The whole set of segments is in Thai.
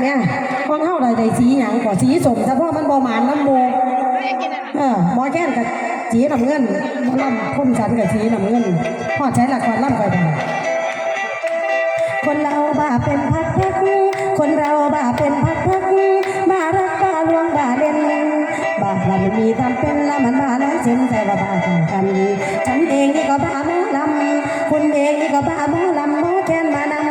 เนี่ยของเฮาได้ได้สีหยังก็สีสมเฉพาะมันบ่หมานน้ำโมเออหมอแค้นกับสีน้ำเงินหมอลำคมสันกับสีน้ำเงินพอใช้หลักการลำก็ได้คนเราบ้าเป็นพักพักคนเราบ้าเป็นพักพักบ้ารักบ้าลวงบ้าเล่นบ้าเราไม่มีทำเป็นละมันบ้าน้อยเช่นแต่ว่าบ้าต่างกันฉันเองนี่ก็บ้าหมอลำคุณเองนี่ก็บ้าหมอลำหมอแคนมานำ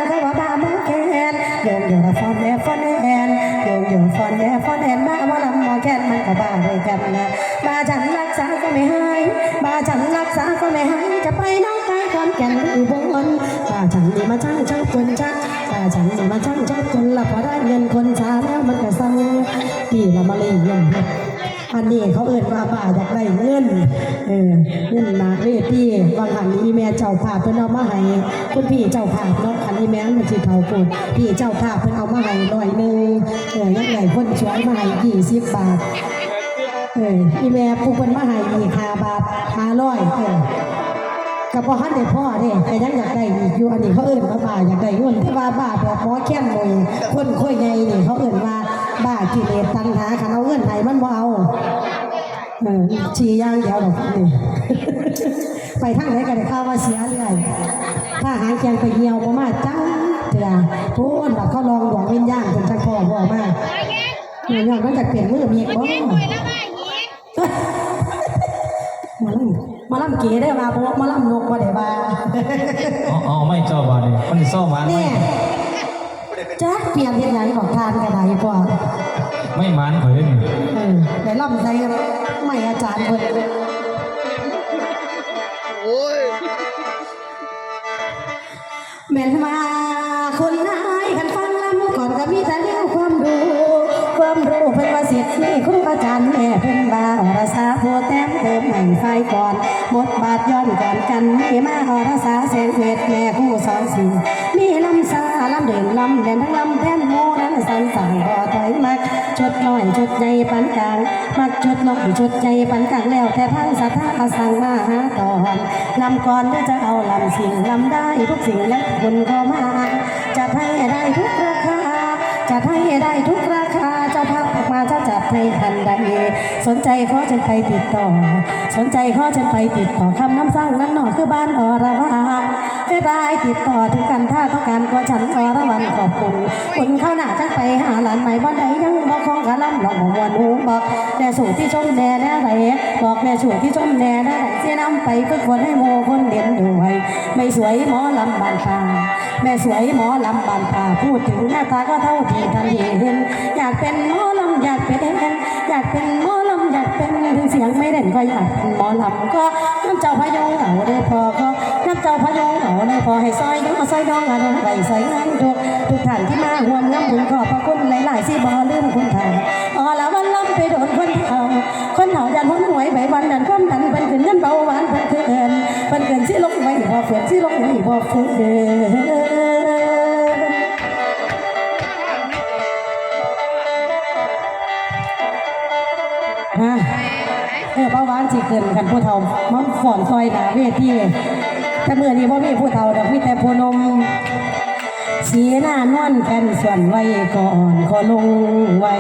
โยงโยงฟอนแอฟอนแอนโยงโยงฟอนแอฟอนแอนบ้าหมอลำมอแคนมันก็บ้าด้วยกันนะบาฉันรักษาก็ไม่หายบาฉันรักษาก็ไม่หายจะไปน้องกายคนแก่นอุบลบาฉันนี่มาช่างชอบคนชักบ้าฉันนี่มาช่างชอบคนละพอได้เงินคนช้าแล้วมันก็สั่งพี่ละมาเลยเงินอันนี้เขาเอ่นว่าบ้าอยากได้เงินเออเงินนาเวทีบางหันนี้ เจ้าภาพเพิ่นเอามาให้คุณพี่เจ้าภาพเนาะอันนี้แม่มันสิเขาพูพี่เจ้าภาพเพิ่นเอามาให้ร้อยหนึงเออยังไงคนสวยมาให้ยี่สิบบาทเอออีแม่ผู้เป็นมาให้อีกห้าบาทห้าร้อยเออกับพ่อฮันได้พ่อเด้แต่ยังอยากได้อีกอยู่อันนี้เขาเอิ่นว่าบ้าอยากได้เงินที่ว่าบ้าแบบหมอแค้นเลยคนค่อยใหญ่นี่เขาเอิ่นว่าบ้ากิเลสตัณหาคันเอาเงินให้มันบ่เอาเออชี้ย่างเดียวดอกนี่ ไปทางไหนก็ได้ข่าวว่าเสียเรื่อยถ้าหางเคียงไปเหี่ยวบ่มาจังเถื่อพูนบัดเขาลองดวงวิญญาณจนจังพ่อบ่มาเนี่ยย้อนมันจะเปลี่ยนมือมีอีกบ่หมาล่ำหมาล่ำเก๋ได้มาเพราะว่าหมาล่ำนกมาได้มาอ๋ออ๋อไม่ชอบบาดนี่มันสิซ่อมมันเนี่ยจักเปลี่ยนเป็นอย่างบอกทานกันไหนกว่าไม่มันข่อยได้นี่ แม่นมาคนนายกันฟังลำก่อนก็มีแต่เรื่องความรู้ความรู้เพิ่นว่าสิทธิ์นี่ครูอาจารย์แม่เพิ่นว่าอรสาโพแต้มเติมให้ไฟก่อนบทบาทย้อนก่อนกันมีมาอรสาเสนเวทแม่ จุดน้อยจุดใหญ่ปานกลาง มักชุดน้อยชุดใหญ่ปานกลางแล้ว แต่ทางสถาสังมาหาตอนลำก่อนหรือจะเอาลำสิ่งลำได้ทุกสิ่งและคนก็มา จะให้ได้ทุกราคา จะให้ได้ทุกราคา สนใจข้อฉันไปติดต่อ สนใจข้อฉันไปติดต่อคำน้ำสร้างนั้นหนอคือบ้านอรวาจะได้ติดต่อถึงกันถ้าต้องการก็ฉันอรวันขอบคุณคุณเข้าหน้าจะไปหาหลานใหม่บ้านใดยังบอกของกะล่ำหลอกมวนหูบอกแน่สู่ที่ชมแน่แน่ไหนบอกแน่สู่ที่ชมแน่แน่ไหนเสียน้ำไปฝึกฝนให้โมคนเด่นด้วยไม่สวยหมอลำบานตาแม่สวยหมอลำบานตาพูดถึงหน้าตาก็เท่าที่ทันเห็นอยากเป็นหมอลำากเป็นอยากเป็นหมอลำอยากเป็นถึงเสียงไม่เด่นก็อยากเป็นหมอลำก็น้ำเจ้าพะยงเอาได้พอก็น้ำเจ้าพะยงเอาได้พอให้ซอยน้องซอยน้องอารใส่ใส่งานทุกทุกท่านที่มาห่วมน้ำบุญขอบพระคุณหลายๆสิบอลืมคุณทางอ๋อละวันลำไปโดนคนเฒ่าคนเฒ่ายันหุ่นหวยใบวันดันความดันเป็นขึ้นเงินเบาหวานเป็นเกินเป็นเกินสิลงไว้พอเฟื่อนสิลงไว้พอเฟื่อนเดิน เออเบาวานสิเกินกันผู้เฒ่ามาฝอนซอยหนาเวทีแต่เมื่อนี้พ่มีผู้เฒ่าดอกมีแต่ผู้นมสีหน้านวลกันส่วนไว้ก่อนขอลงไว้